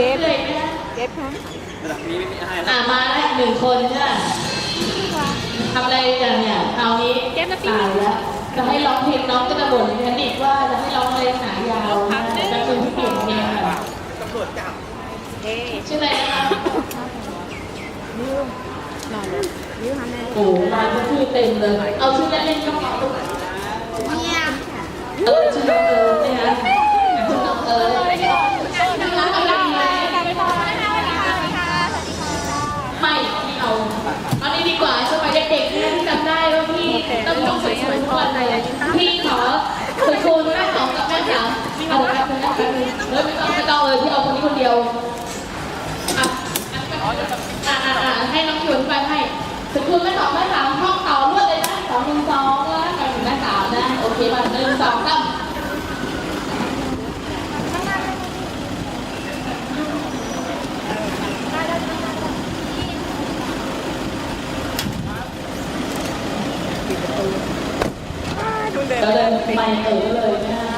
วยก็เดินเรื่อยๆนะเก็บฮะระดับนี้ไม่มีให้อะมาแล้วหนึ่งคนใช่ไหมทำอะไรกันเนี่ยคราวนี้ตายแล้วจะให้ร้องเพลงน้องก็จะบ่นฉันอีกว่าจะให้ร้องเพลงหายาวนะแต่คุณเปลี่ยนเพลงแบบตำรวจจับเอ๊ะชื่ออะไรนะคะนิ้วหน่อยเลยนิ้วทำแน่โอ้มาก็ชื่อเต็มเลย เอาชื่อเล่นๆก็พอลูก เนี่ย เออชื่อน้องเอิร์ธนะคะชื่อน้องเอิร์ธน่ารักอะไรดีไหมไม่ไม่เอา เอานี้ดีกว่าสมัยเด็กๆเนี่ยที่จำได้ว่าพี่ต้องต้องสวยๆทุกวันเลยพี่ขอคุณครูแม่สองกับแม่สามเอาแป๊บนึงนะแป๊บนึงเฮ้ยไม่ต้องไม่ต้องเลยพี่เอาคนนี้คนเดียวอะอะอะอะให้น้องคิวอธิบายให้คุณครูแม่สองแม่สามห้องต่อรวดเลยนะสองหนึ่งสองแล้วกันแม่สามนะโอเคมาหนึ่งสองสาม ดูเด็กก็เดินไปเออเลยนะฮะ